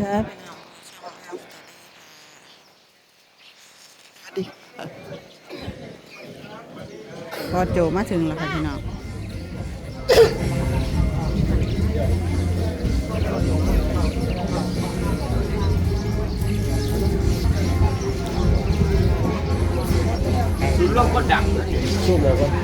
ครับสวัสดีครับพอโจมาถึงแล้วค่ะพี่น้องคือเราก็ดังนะสู้เลยก็มา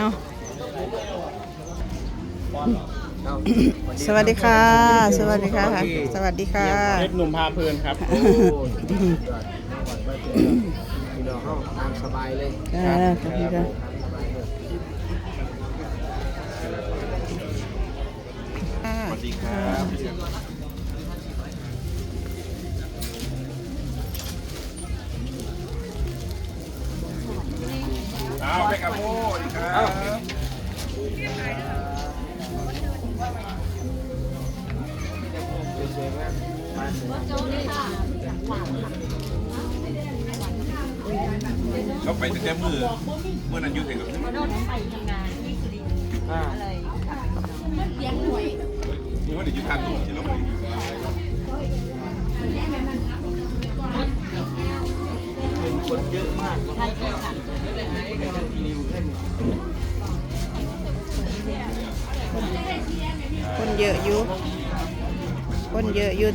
เอาสวัสดีค่ะ สวัสดีค่ะ สวัสดีค่ะเพชรหนุ่มพาเพลินครับโอ้ยยอดก่อนไปเจอพี่น้องเข้าตามสบายเลยอ่าขอบคุณค่ะสบายเลยสวัสดีครับ อาไปกับโม่ดีครับสวยๆมากมาสวยเขาไปตั้งแต่มือเมื่อนั้นอยุ่งถึงกับอ่านี่ว่าเดี๋ยวอยุ่ทางตู้ที่เราไปเป็นคนเยอะมากใช่ค่ะนิวเล่น คนเยอะอยู่ คนเยอะอยู่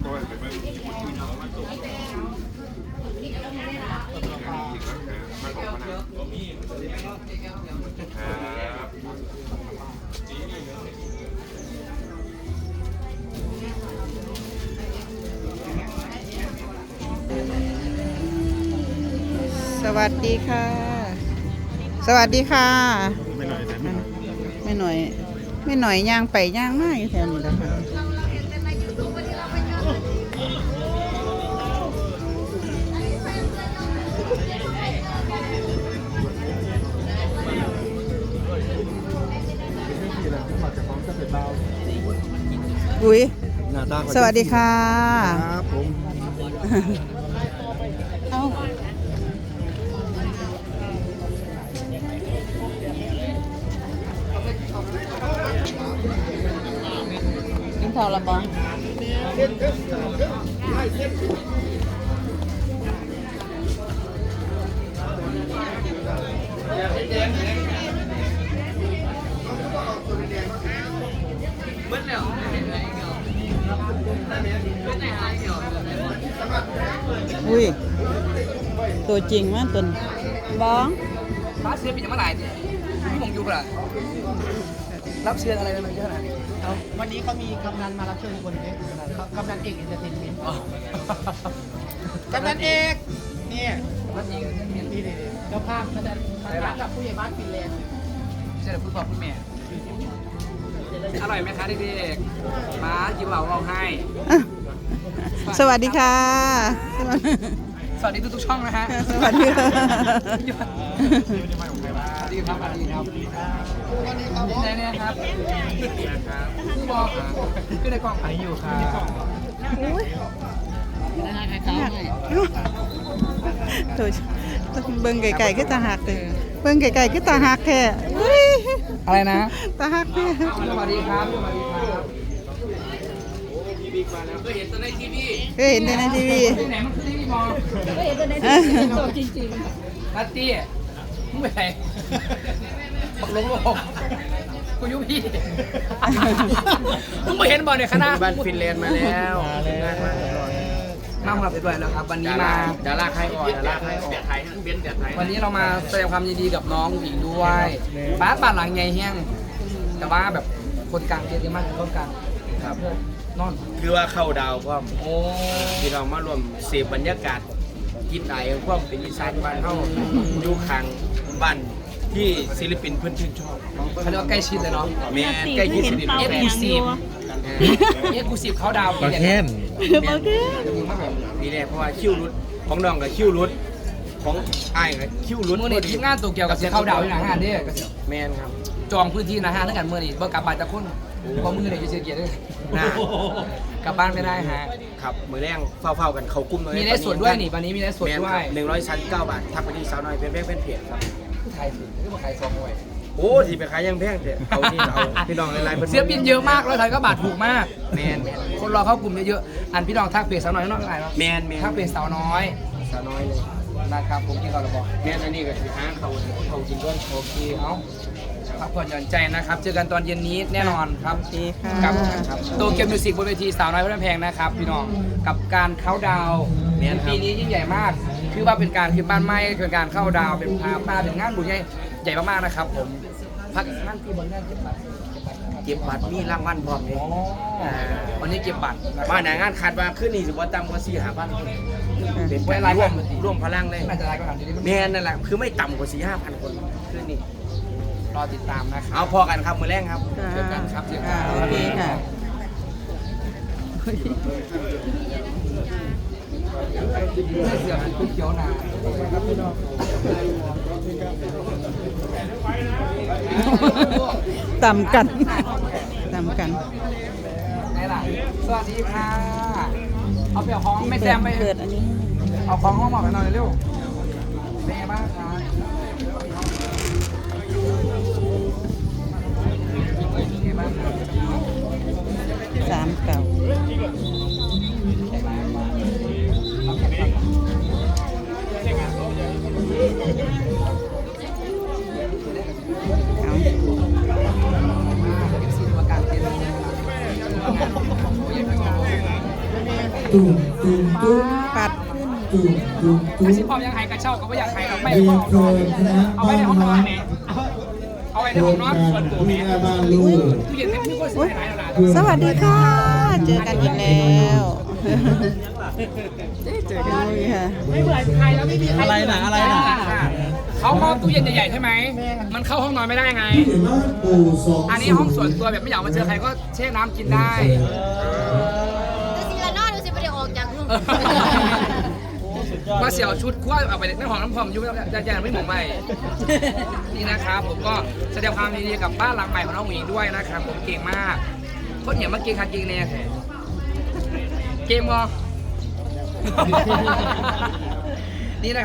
เพร วัสดีค่ะ สวัสดีค่ะ ไม่หน่อยแต่ไม่หน่อยไม่หน่อยไม่หน่อยย่างไปย่างมาอยู่แถวนี้แหล้วค่ะอุ้ย หน้าตาสวัสดีค่ะ ครับผม กินข้าวและบ้องอุ้ย ตัวจริงมากตัวนี้บ้องรับเชิญเป็นยังเมื่อไหร่เนี่ยพี่มงยูปะ รับเชิญอะไรมันเยอะขนาดนี้เอาวันนี้เขามีกำนันมารับเชิญคนเอกกำนันเอกเอนเตอร์เทนเมนต์กำนันเอกเนี่ยรับเองเมียนนี่นี่นี่เจ้าภาพกำนันมารับกับผู้ใหญ่บ้านฟินแลนด์ใช่แต่พูดพ่อพูดแม่อร่อยไหมคะเด็กๆมาจิ้มเหล่าเราให้อะสวัสดีค่ะสวัสดีสวัสดีทุกๆช่องนะฮะ สวัสดี ค่ะสวัสดีครับสวัสดีครับสวัสดีครับนี่ไหนเนี่ยครับผู้บอกขึ้นในกล่องอันนี้อยู่ครับอุ้ยตัวเบิ่งไก่ๆก็ตาหักเลยเบิ่งไก่ๆก็ตาหักแท้อุ้ยอะไรนะตาหักแท้สวัสดีครับสวัสดีครับพี่บิ๊กมาแล้วเคยเห็นตัวในทีวีเคยเห็นแต่ในทีวีที่ไหนมันคือทีวีมองตัวจริงนัตตี้ มึงไปไหนบักลงโลกกูยุพี่มึงไม่เห็นบอลเนี่ยคณะบ้านฟินแลนด์มาแล้วมาแล้วงานมาแล้วมมาหัวไปด้วยแล้วครับ วันนี้มาดาราใครอ่อนดาราใครอ่อนไทยเบียนแบบไทยวันนี้เรามาแสดงความยินดีกับน้องหญิงด้วยบ้านบ้านหลังใหญ่แห้งแต่ว่าแบบคนกลางเยอะมากคนกลางครับนอนคือว่าเข้าดาวก็โอ้พี่น้องมารวมเสพบรรยากาศกินไอความเป็นอีสานบ้านเฮาอยู่ข้าง บ้านที่ศิลปินเพิ่นชื่นชอบเขาเรียกว่าใกล้ชิดเลยเนาะแม่ใกล้ชิดสนิทเอ็กซ์คลูซีฟเอ็กซ์คลูซีฟเขาดาวประเทศโอเคมีแน่เพราะว่าคิวรุดของน้องกับคิวรุดของอ้ายกับคิวรุดมื่อนี้ทีมงานตัวเกี่ยวกับเสียเข้าดาวอยู่หนาห้านเด้ก็สิแม่นครับจองพื้นที่หนาห้านแล้วกันมื่อนี้บ่กลับบ้านจะคนเพราะมือเนี่ยอยู่เสียเกียรติด้วยน่ากลับบ้านไม่ได้ฮะ ครับมือแรงเฝ้าๆกันเขากุ้มเลยมีได้ส่วนด้วยนี่วันนี้มีได้ส่วนด้วยหนึ่งร้อยชั้นเก้าบาททักไปที่สาวน้อยเป็นแพงเป็นเพจครับไทยสิหรือว่าไทยซองหวยโอ้ที่ไปขายยังแพงเถอะเอาที่เอาพี่น้องหลายๆเพิ่นเสียบินเยอะมากแล้วไทยก็บาทถูกมากแมนแมนคนรอเข้ากลุ่มเยอะๆอันพี่น้องทักเพจสาวน้อยน้องอะไรเนาะแมนแมนทักเพจสาวน้อยสาวน้อยเลยนะครับผมที่เราบอกแมนอันนี้ก็คือหาเขาเขาจริงด้วยโอเคเอา พักผ่อนหย่อนใจนะครับ เจอกันตอนเย็นนี้แน่นอนครับโอเคค่ะ กับโตเกียวมิวสิกบนเวทีสาวน้อยเพื่อนแพงนะครับ พี่น้องกับการเข้าดาวน์ปีนี้ยิ่งใหญ่มาก คือว่าเป็นการคือบ้านไม้เป็นการเข้าดาวน์เป็นพาปลาเป็นงานบุญใหญ่ใหญ่มากๆนะครับ ผมพักงานที่บนงานเก็บบัตรเก็บบัตรมีรางวัลพร้อมเลยอ๋อวันนี้เก็บบัตรนะครับ มาหนางานขาดว่าขึ้นนี่สิบ่ต่ำกว่าสี่ห้าพันคนเป็นไว้การรายร่ววัมนร่วมพลังเลย น่าจะรายก็ทำดีแมนนั่นแหละคือไม่ต่ำกว่าสี่ห้าพันคนขึ้นนี่ รอติดตามนะครับเอาพอกันครับมือแรงครับเจอกันครับเจอกัอ่านโอเคค่ะเสือคุกเขียวนาต่ำกันต่ำกัน ไหนล่ะสวัสดีค่ะ เอาไปเอาของไม่แซมไปเปิดอันนี้ เอาของห้องหมอกไปหน่อยเร็วเป็นไงบ้างคะ สามเก่าเอาสิประการเป็นปัดไอซิพอมยังหายกระเช่าก็ไม่อยากหายกับไม่ก็เอาไว้ในห้องนอนเนี่ย เอาไว้ในห้องนอนส่วนตัวเนี่ยตู้เย็นไม่มีคนใส่ไหนหรอกสวัสดีค่ะ เจอกันอีกแล้วเจอกันอีกค่ะไม่เบื่อใครแล้วไม่มีอะไรนะอะไรนะเขามอบตู้เย็นใหญ่ๆใช่ไหม มันเข้าห้องนอนไม่ได้ไง อันนี้ห้องส่วนตัวแบบไม่อยากมาเจอใครก็แช่น้ำกินได้ดูสิละนอดูสิประเดี๋ยวออกจากรูป มาเสี่ยวชุดขั้วเอาไปในห้องน้ำพอมยุ่งจะจะไม่หมองใหม่นี่นะครับผมก็แสดงความยินดีกับบ้านหลังใหม่ของน้องหญิงด้วยนะครับผมเก่งมากคนเหนียวมาเก่งค่ะเก่งแน่ยเกมวอนี่นะครับ